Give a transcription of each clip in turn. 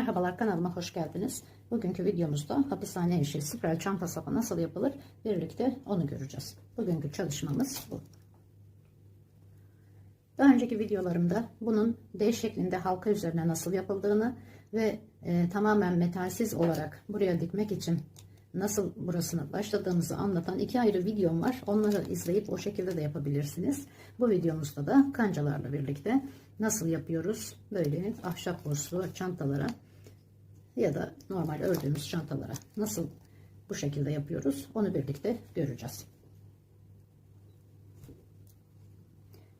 Merhabalar kanalıma hoş geldiniz. Bugünkü videomuzda hapishane işi spiral çanta sapı nasıl yapılır birlikte onu göreceğiz. Bugünkü çalışmamız bu. Daha önceki videolarımda bunun D şeklinde halka üzerine nasıl yapıldığını ve e, tamamen metalsiz olarak buraya dikmek için nasıl burasını başladığımızı anlatan iki ayrı videom var. Onları izleyip o şekilde de yapabilirsiniz. Bu videomuzda da kancalarla birlikte nasıl yapıyoruz böyle ahşap borslu çantalara ya da normal ördüğümüz çantalara nasıl bu şekilde yapıyoruz onu birlikte göreceğiz.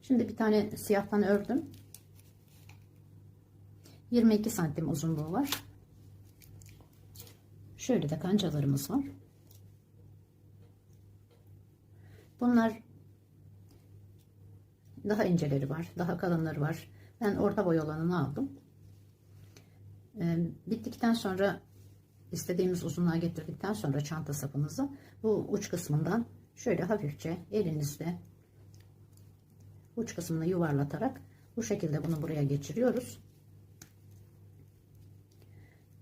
Şimdi bir tane siyahtan ördüm. 22 santim uzunluğu var. Şöyle de kancalarımız var. Bunlar daha inceleri var, daha kalınları var. Ben orta boy olanını aldım. Ee, bittikten sonra istediğimiz uzunluğa getirdikten sonra çanta sapımızı bu uç kısmından şöyle hafifçe elinizde uç kısmını yuvarlatarak bu şekilde bunu buraya geçiriyoruz.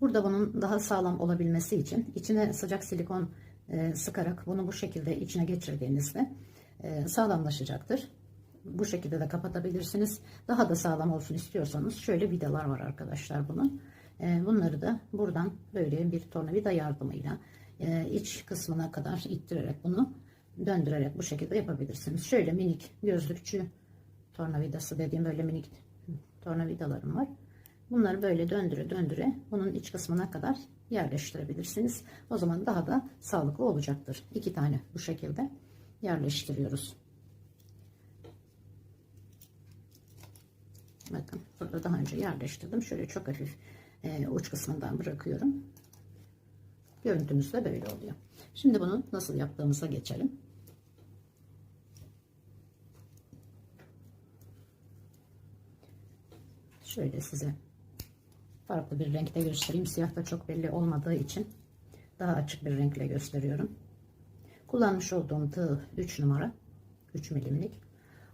Burada bunun daha sağlam olabilmesi için içine sıcak silikon e, sıkarak bunu bu şekilde içine geçirdiğinizde e, sağlamlaşacaktır. Bu şekilde de kapatabilirsiniz. Daha da sağlam olsun istiyorsanız şöyle vidalar var arkadaşlar bunun. E, bunları da buradan böyle bir tornavida yardımıyla iç kısmına kadar ittirerek bunu döndürerek bu şekilde yapabilirsiniz. Şöyle minik gözlükçü tornavidası dediğim böyle minik tornavidalarım var. Bunları böyle döndüre döndüre bunun iç kısmına kadar yerleştirebilirsiniz. O zaman daha da sağlıklı olacaktır. İki tane bu şekilde yerleştiriyoruz. Bakın burada daha önce yerleştirdim. Şöyle çok hafif e, uç kısmından bırakıyorum. Görüntümüz de böyle oluyor. Şimdi bunu nasıl yaptığımıza geçelim. Şöyle size farklı bir renkte göstereyim. Siyah da çok belli olmadığı için daha açık bir renkle gösteriyorum. Kullanmış olduğum tığ 3 numara 3 milimlik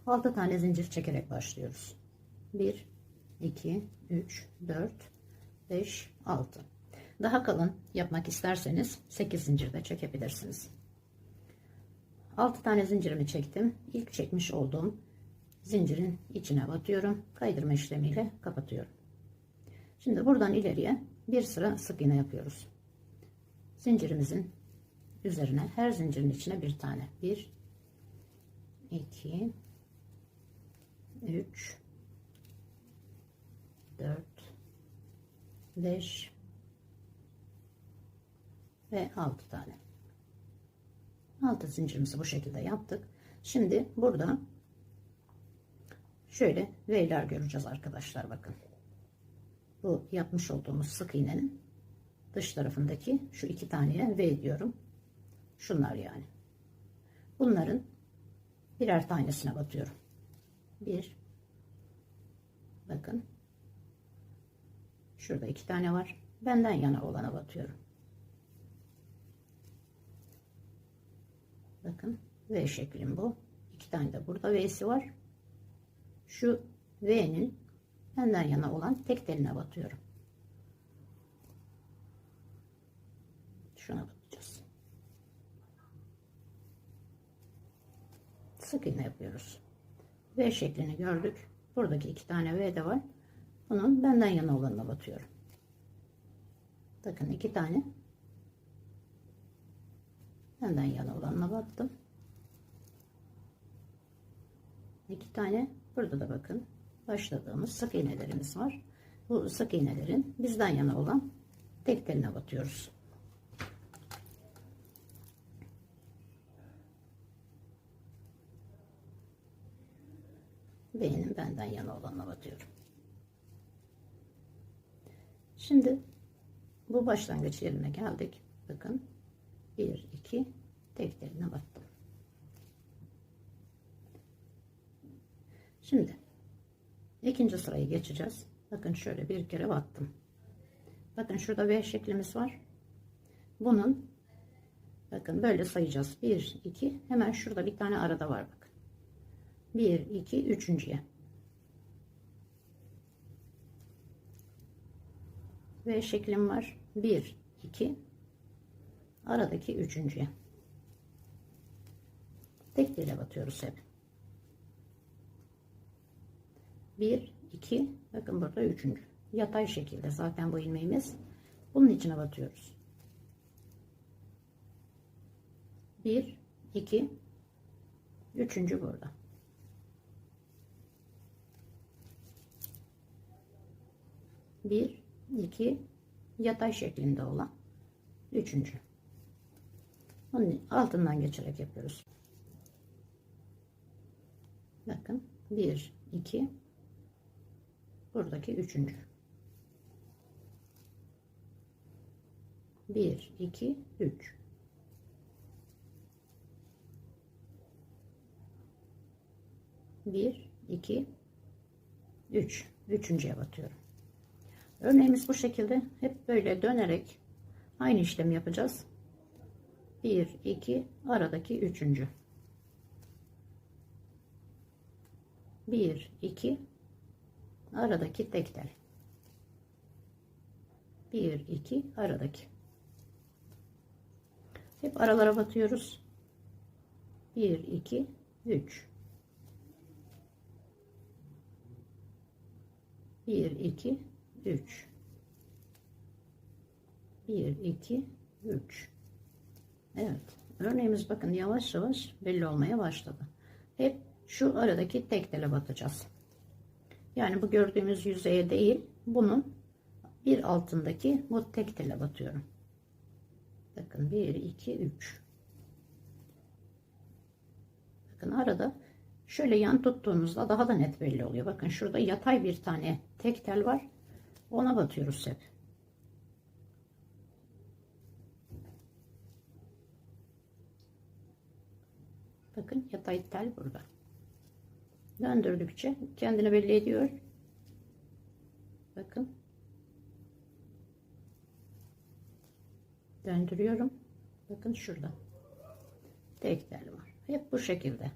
6 tane zincir çekerek başlıyoruz. 1 2 3 4 5 6 daha kalın yapmak isterseniz 8 zincir de çekebilirsiniz. 6 tane zincirimi çektim. İlk çekmiş olduğum zincirin içine batıyorum. Kaydırma işlemiyle kapatıyorum. Şimdi buradan ileriye bir sıra sık iğne yapıyoruz. Zincirimizin üzerine her zincirin içine bir tane. 1 2 3 4 5 ve 6 tane. 6 zincirimizi bu şekilde yaptık. Şimdi burada şöyle V'ler göreceğiz arkadaşlar bakın bu yapmış olduğumuz sık iğnenin dış tarafındaki şu iki taneye V diyorum. Şunlar yani. Bunların birer tanesine batıyorum. Bir. Bakın. Şurada iki tane var. Benden yana olana batıyorum. Bakın. V şeklim bu. İki tane de burada V'si var. Şu V'nin benden yana olan tek teline batıyorum. Şuna batacağız. Sık iğne yapıyoruz. V şeklini gördük. Buradaki iki tane V de var. Bunun benden yana olanına batıyorum. Bakın iki tane benden yana olanına battım. İki tane burada da bakın başladığımız sık iğnelerimiz var. Bu sık iğnelerin bizden yana olan tek batıyoruz. Benim benden yana olanına batıyorum. Şimdi bu başlangıç yerine geldik. Bakın 1 2 tek teline battım. Şimdi ikinci sırayı geçeceğiz. Bakın şöyle bir kere battım. Bakın şurada V şeklimiz var. Bunun bakın böyle sayacağız. 1 2 hemen şurada bir tane arada var bakın. 1 2 üçüncüye. V şeklim var. 1, 2, aradaki üçüncüye. Tek dile batıyoruz hep. 1, 2, bakın burada üçüncü. Yatay şekilde zaten bu ilmeğimiz. Bunun içine batıyoruz. 1, 2, üçüncü burada. Bir, iki, yatay şeklinde olan üçüncü. Onun altından geçerek yapıyoruz. Bakın bir, iki, buradaki üçüncü. Bir, iki, üç. Bir, iki, üç. Üçüncüye batıyorum. Örneğimiz bu şekilde. Hep böyle dönerek aynı işlemi yapacağız. 1, 2, aradaki üçüncü. 1, 2, aradaki tek tel. 1, 2, aradaki. Hep aralara batıyoruz. 1, 2, 3. 1, 2, 3 1 2 3 Evet. Örneğimiz bakın yavaş yavaş belli olmaya başladı. Hep şu aradaki tek tele batacağız yani bu gördüğümüz yüzeye değil bunun bir altındaki bu tek tele batıyorum. Bakın 1 2 3 bakın arada şöyle yan tuttuğunuzda daha da net belli oluyor. Bakın şurada yatay bir tane tek tel var ona batıyoruz hep. Bakın yatay tel burada. Döndürdükçe kendini belli ediyor. Bakın. Döndürüyorum. Bakın şurada. Tek tel var. Hep bu şekilde.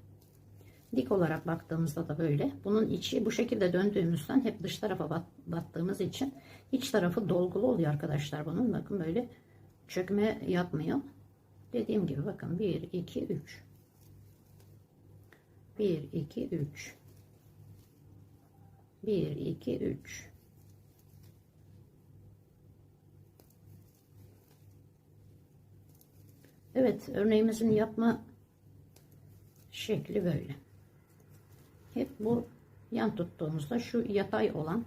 Dik olarak baktığımızda da böyle. Bunun içi bu şekilde döndüğümüzden hep dış tarafa bat, battığımız için iç tarafı dolgulu oluyor arkadaşlar bunun. Bakın böyle çökme yapmıyor. Dediğim gibi bakın 1, 2, 3. 1, 2, 3. 1, 2, 3. Evet örneğimizin yapma şekli böyle. Hep bu yan tuttuğumuzda şu yatay olan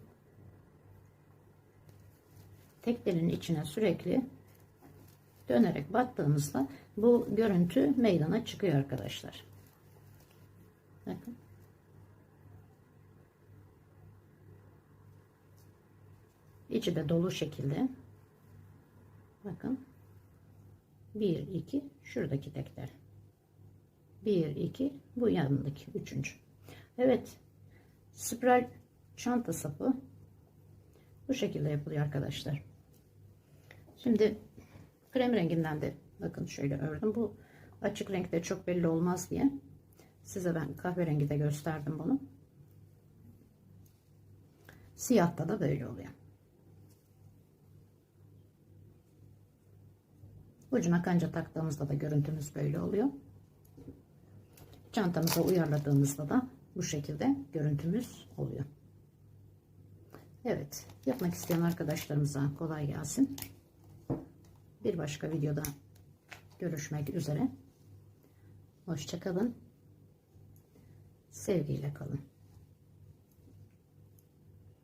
tek içine sürekli dönerek battığımızda bu görüntü meydana çıkıyor arkadaşlar. Bakın. İçi de dolu şekilde. Bakın. 1 2 şuradaki tekler. 1 2 bu yanındaki üçüncü. Evet. Spiral çanta sapı bu şekilde yapılıyor arkadaşlar. Şimdi krem renginden de bakın şöyle ördüm. Bu açık renkte çok belli olmaz diye size ben kahverengi de gösterdim bunu. Siyahta da böyle oluyor. Ucuna kanca taktığımızda da görüntümüz böyle oluyor. Çantamıza uyarladığımızda da bu şekilde görüntümüz oluyor. Evet yapmak isteyen arkadaşlarımıza kolay gelsin. Bir başka videoda görüşmek üzere. Hoşçakalın. Sevgiyle kalın.